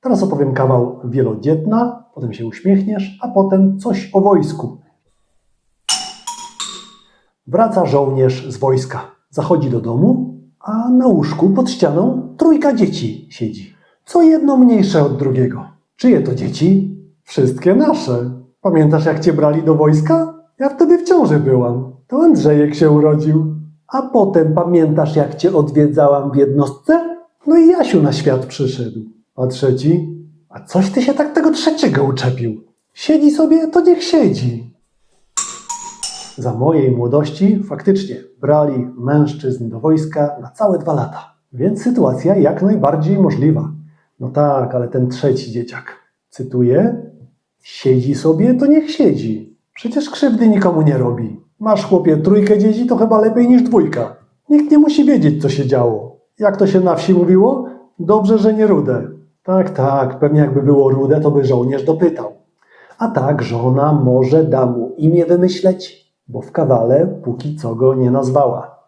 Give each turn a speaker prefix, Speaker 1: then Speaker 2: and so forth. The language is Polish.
Speaker 1: Teraz opowiem kawał wielodzietna, potem się uśmiechniesz, a potem coś o wojsku. Wraca żołnierz z wojska. Zachodzi do domu, a na łóżku pod ścianą trójka dzieci siedzi. Co jedno mniejsze od drugiego. Czyje to dzieci? Wszystkie nasze. Pamiętasz, jak cię brali do wojska? Ja wtedy w ciąży byłam. To Andrzejek się urodził. A potem pamiętasz, jak cię odwiedzałam w jednostce? No i Jasiu na świat przyszedł. A trzeci? A coś ty się tak tego trzeciego uczepił. Siedzi sobie, to niech siedzi. Za mojej młodości faktycznie brali mężczyzn do wojska na całe dwa lata. Więc sytuacja jak najbardziej możliwa. No tak, ale ten trzeci dzieciak, cytuję, siedzi sobie, to niech siedzi. Przecież krzywdy nikomu nie robi. Masz chłopie trójkę dzieci, to chyba lepiej niż dwójka. Nikt nie musi wiedzieć, co się działo. Jak to się na wsi mówiło? Dobrze, że nie rude. Tak, tak, pewnie jakby było rude, to by żołnierz dopytał. A tak, żona może da mu imię wymyśleć, bo w kawale póki co go nie nazwała.